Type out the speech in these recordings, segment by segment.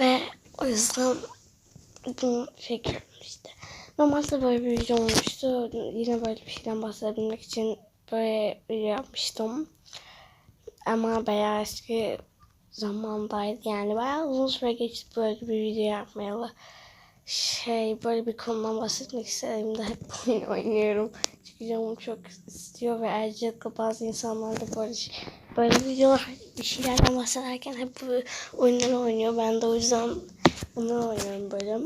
Ve o yüzden bunu çekiyorum işte. Normalde böyle bir video olmuştu. Yine böyle bir şeyden bahsedebilmek için böyle video yapmıştım. Ama bayağı eski zamandaydı. Yani bayağı uzun süre geçti böyle bir video yapmayalı. Şey böyle bir konudan bahsetmek istediğimde hep oyun oynuyorum. Çünkü canım çok istiyor ve ayrıca bazı insanlar da böyle, şey- böyle videolar bir şeylerden bahsederken hep bu oyunları oynuyor. Ben de o yüzden bunları oynuyorum böyle.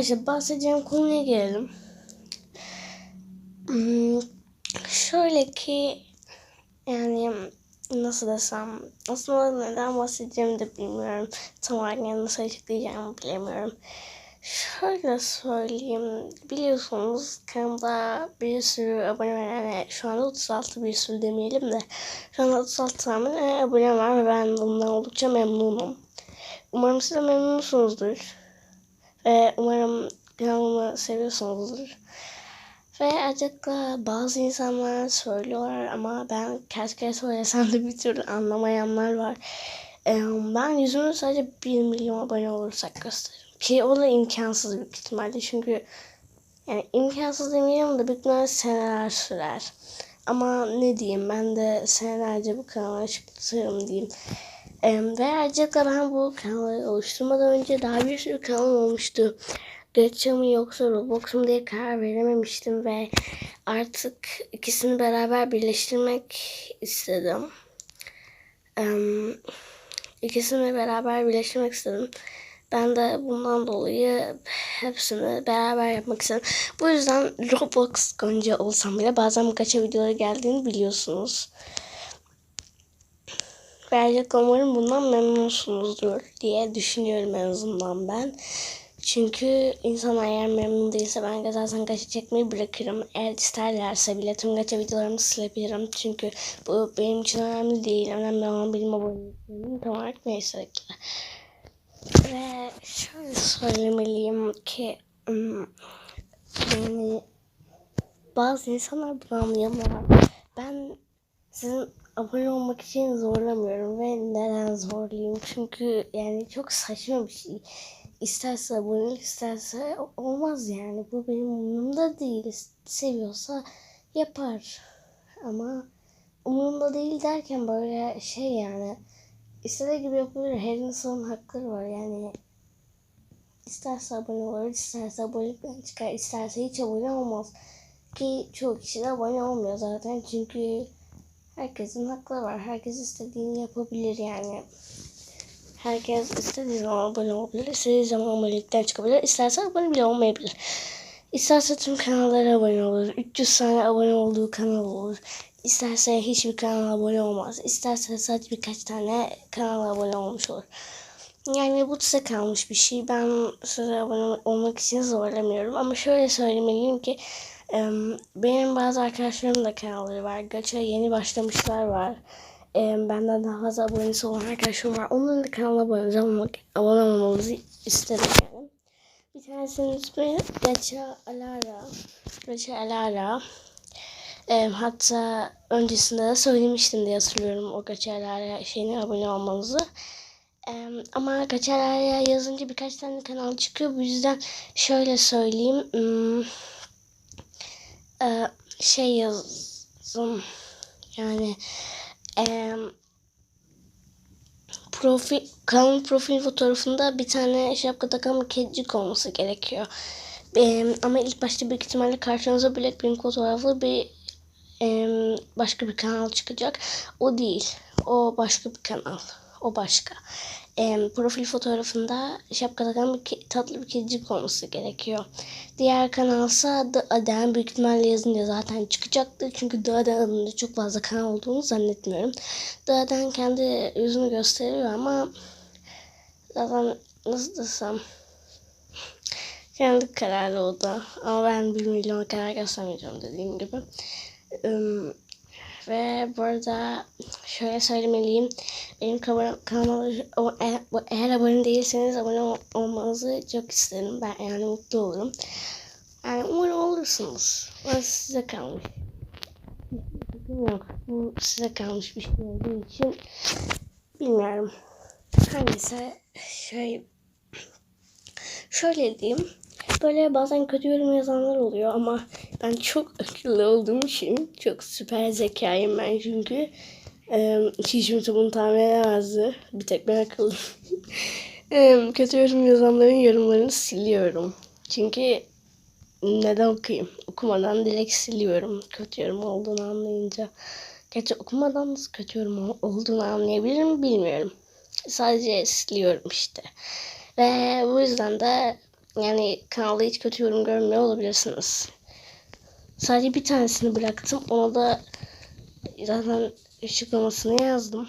İşte bahsedeceğim konuya gelelim. Hmm, şöyle ki yani nasıl desem aslında neden bahsedeceğimi de bilmiyorum. Tam olarak yani nasıl açıklayacağımı bilemiyorum. Şöyle söyleyeyim. Biliyorsunuz kanalda bir sürü abone var. Yani şu anda 36 bir sürü demeyelim de. Şu anda 36 tane abone var ve ben bundan oldukça memnunum. Umarım siz de memnunsunuzdur. Ve umarım kanalımı seviyorsunuzdur. Ve acıkla bazı insanlar söylüyorlar ama ben kaç kere söylesem de bir türlü anlamayanlar var. Ben yüzümü sadece 1 milyon abone olursak gösteririm. Ki o da imkansız büyük ihtimalle çünkü yani imkansız demeyelim de büyük ihtimalle seneler sürer. Ama ne diyeyim ben de senelerce bu kanala çıktırım diyeyim. Ee, ve ayrıca ben bu kanalı oluşturmadan önce daha bir sürü kanal olmuştu. Mı yoksa Roblox mu diye karar verememiştim ve artık ikisini beraber birleştirmek istedim. Um, ikisini beraber birleştirmek istedim. Ben de bundan dolayı hepsini beraber yapmak istedim. Bu yüzden Roblox Gonca olsam bile bazen gacha videoları geldiğini biliyorsunuz. Ve umarım bundan memnunsunuzdur diye düşünüyorum en azından ben. Çünkü insanlar eğer memnun değilse ben zaten gacha çekmeyi bırakırım. Eğer isterlerse bile tüm gacha videolarımı silebilirim. Çünkü bu benim için önemli değil. Önemli olan benim aboneliklerim. Tam olarak neyse ki. Ve şöyle söylemeliyim ki yani bazı insanlar bunu anlayamıyorlar. Ben sizin abone olmak için zorlamıyorum ve neden zorlayayım? Çünkü yani çok saçma bir şey isterse abonelik isterse olmaz yani. Bu benim umurumda değil. Seviyorsa yapar. Ama umurumda değil derken böyle şey yani istediği gibi yapabilir. Her insanın hakları var yani. İsterse abone olur, isterse abonelikten çıkar, isterse hiç abone olmaz. Ki çoğu kişi de abone olmuyor zaten çünkü herkesin hakları var. Herkes istediğini yapabilir yani. Herkes istediği zaman abone olabilir. istediği zaman abonelikten çıkabilir. İsterse abone bile olmayabilir. İsterse tüm kanallara abone olur. 300 tane abone olduğu kanal olur. İsterse hiçbir kanala abone olmaz. İsterse sadece birkaç tane kanala abone olmuş olur. Yani bu size kalmış bir şey. Ben size abone olmak için zorlamıyorum. Ama şöyle söylemeliyim ki benim bazı arkadaşlarım da kanalları var. Gacha yeni başlamışlar var benden daha fazla abonesi olan arkadaşım var. Onların da kanalına abone olmak, abone olmamızı isterim yani. Bir tanesinin ismi Gacha Alara. Gacha Alara. E, hatta öncesinde de söylemiştim diye hatırlıyorum o Alara şeyine abone olmanızı. E, ama Alara yazınca birkaç tane kanal çıkıyor. Bu yüzden şöyle söyleyeyim. Hmm, e, şey yazdım. Yani e, profil kanalın profil fotoğrafında bir tane şapka takan bir kedicik olması gerekiyor. E, ama ilk başta büyük ihtimalle karşınıza Blackpink fotoğraflı bir başka bir kanal çıkacak. O değil. O başka bir kanal. O başka profil fotoğrafında şapka takan bir tatlı bir kedicik olması gerekiyor. Diğer kanalsa The Aden büyük ihtimalle yazınca zaten çıkacaktı. Çünkü The Aden adında çok fazla kanal olduğunu zannetmiyorum. The Aden kendi yüzünü gösteriyor ama zaten nasıl desem kendi kararı o da. Ama ben bir milyon karar göstermeyeceğim dediğim gibi. Ve burada şöyle söylemeliyim. Benim kanalıma e, eğer abone değilseniz abone olmanızı çok isterim. Ben yani mutlu olurum. Yani umarım olursunuz. Ben size kalmış. yok. Bu size kalmış bir şey olduğu için bilmiyorum. Neyse şey şöyle diyeyim. Böyle bazen kötü yorum yazanlar oluyor ama ben çok akıllı olduğum için çok süper zekayım ben çünkü. Ee, hiç kimse bunu tahmin edemezdi. Bir tek ben akıllıyım. Ee, kötü yorum yazanların yorumlarını siliyorum. Çünkü neden okuyayım? Okumadan direkt siliyorum. Kötü yorum olduğunu anlayınca. Gerçi okumadan nasıl kötü yorum olduğunu anlayabilirim bilmiyorum. Sadece siliyorum işte. Ve bu yüzden de yani kanalda hiç kötü yorum görmüyor olabilirsiniz. Sadece bir tanesini bıraktım. Ona da zaten açıklamasını yazdım.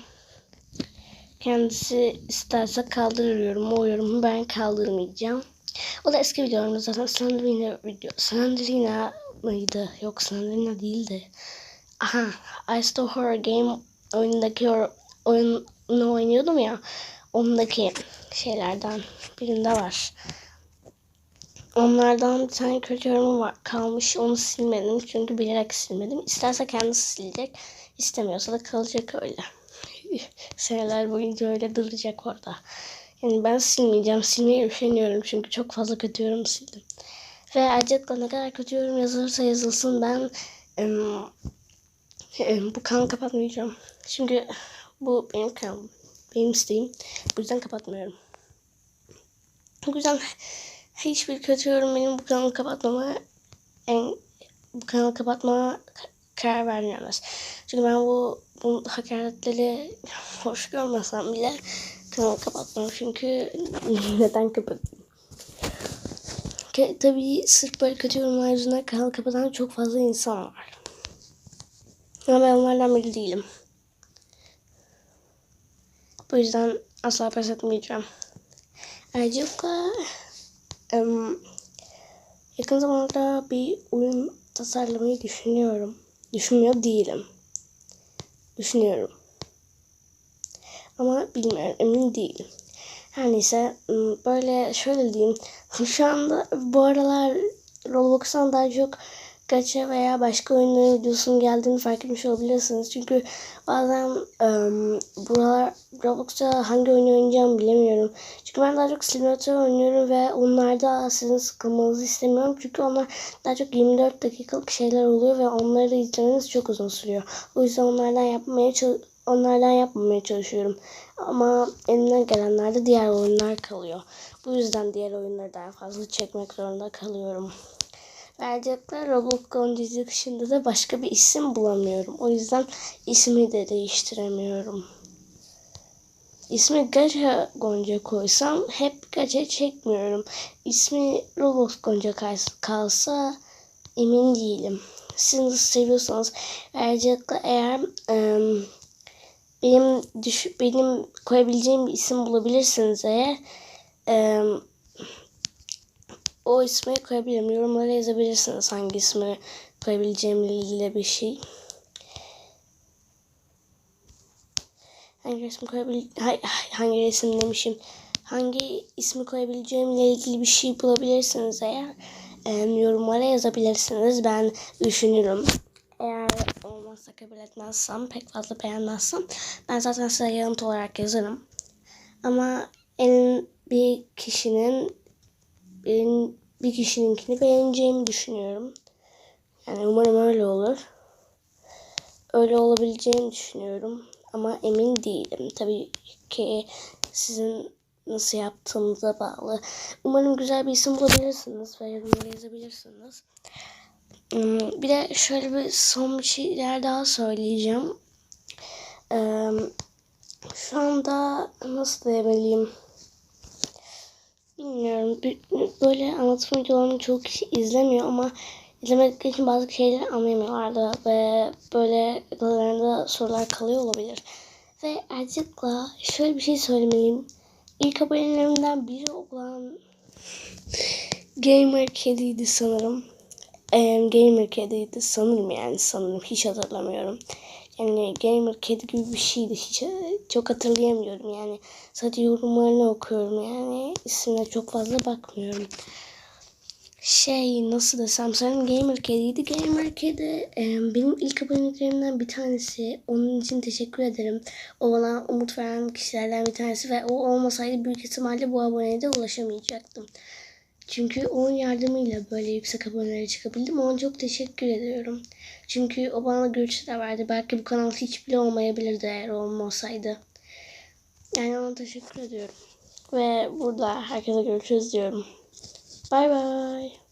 Kendisi isterse kaldırıyorum. O yorumu ben kaldırmayacağım. O da eski videolarımda zaten Slenderina video. Slenderina mıydı? Yok Slenderina değildi. Aha Ice the Horror Game oyundaki oyunu oynuyordum ya. Ondaki şeylerden birinde var. Onlardan bir tane kötü yorumu var, kalmış. Onu silmedim çünkü bilerek silmedim. İsterse kendisi silecek. istemiyorsa da kalacak öyle. Seneler boyunca öyle duracak orada. Yani ben silmeyeceğim. Silmeye üşeniyorum çünkü çok fazla kötü yorum sildim. Ve ayrıca ne kadar kötü yorum yazılırsa yazılsın ben em, em, bu kanalı kapatmayacağım. Çünkü bu benim kanalım. Benim isteğim. Bu yüzden kapatmıyorum. Bu yüzden hiçbir kötü yorum benim bu kanalı kapatmama en, bu kanalı kapatmama karar vermeyemez. Çünkü ben bu, bu hakaretleri hoş görmesem bile kanalı kapatmam. Çünkü neden kapatayım? Tabii sırf böyle kötü yorumlar yüzünden kanal kapatan çok fazla insan var. Ama ben onlardan biri değilim. Bu yüzden asla pes etmeyeceğim. Ayrıca um, yakın zamanda bir oyun tasarlamayı düşünüyorum. Düşünmüyor değilim. Düşünüyorum. Ama bilmiyorum emin değilim. Her neyse böyle şöyle diyeyim. Şu anda bu aralar Roblox'tan daha çok gacha veya başka oyunların videosunun geldiğini fark etmiş olabilirsiniz. Çünkü bazen um, buralar Roblox'ta hangi oyunu oynayacağımı bilemiyorum. Çünkü ben daha çok simülatör oynuyorum ve onlarda sizin sıkılmanızı istemiyorum. Çünkü onlar daha çok 24 dakikalık şeyler oluyor ve onları izlemeniz çok uzun sürüyor. O yüzden onlardan yapmaya onlardan yapmamaya çalışıyorum. Ama elimden gelenlerde diğer oyunlar kalıyor. Bu yüzden diğer oyunları daha fazla çekmek zorunda kalıyorum. Verecekler Roblox Gonca dışında da başka bir isim bulamıyorum. O yüzden ismi de değiştiremiyorum. İsmi Gacha Gonca koysam hep Gacha çekmiyorum. İsmi Roblox Gonca kalsa emin değilim. Siz nasıl seviyorsanız verecekler eğer um, benim düş benim koyabileceğim bir isim bulabilirsiniz eğer um, o ismi koyabilirim. Yorumlara yazabilirsiniz hangi ismi koyabileceğimle ilgili bir şey. Hangi resim koyabil hangi resim demişim. Hangi ismi koyabileceğimle ilgili bir şey bulabilirsiniz eğer yorumlara yazabilirsiniz. Ben düşünürüm. Eğer olmazsa kabul etmezsem, pek fazla beğenmezsem ben zaten size yanıt olarak yazarım. Ama en bir kişinin benim bir kişininkini beğeneceğimi düşünüyorum. Yani umarım öyle olur. Öyle olabileceğini düşünüyorum. Ama emin değilim. Tabii ki sizin nasıl yaptığınıza bağlı. Umarım güzel bir isim bulabilirsiniz ve yorumlara yazabilirsiniz. Hmm, bir de şöyle bir son bir şeyler daha söyleyeceğim. Şu anda nasıl diyebileyim? Bilmiyorum. Böyle anlatım videolarını çok kişi izlemiyor ama izlemedikleri için bazı şeyleri anlayamıyorlardı ve böyle aralarında sorular kalıyor olabilir. Ve Ercik'la şöyle bir şey söylemeliyim. İlk abonelerimden biri olan Gamer Kediydi sanırım. Gamer Kediydi sanırım yani sanırım hiç hatırlamıyorum. Yani gamer kedi gibi bir şeydi. Hiç çok hatırlayamıyorum yani. Sadece yorumlarını okuyorum yani. ismine çok fazla bakmıyorum. şey nasıl desem sanırım Gamer Kedi'ydi. Gamer Kedi e, benim ilk aboneliklerimden bir tanesi. Onun için teşekkür ederim. O bana umut veren kişilerden bir tanesi ve o olmasaydı büyük ihtimalle bu aboneye ulaşamayacaktım. Çünkü onun yardımıyla böyle yüksek abonelere çıkabildim. Ona çok teşekkür ediyorum. Çünkü o bana görüşler verdi. Belki bu kanal hiç bile olmayabilirdi eğer olmasaydı. Yani ona teşekkür ediyorum. Ve burada herkese görüşürüz diyorum. Bay bay.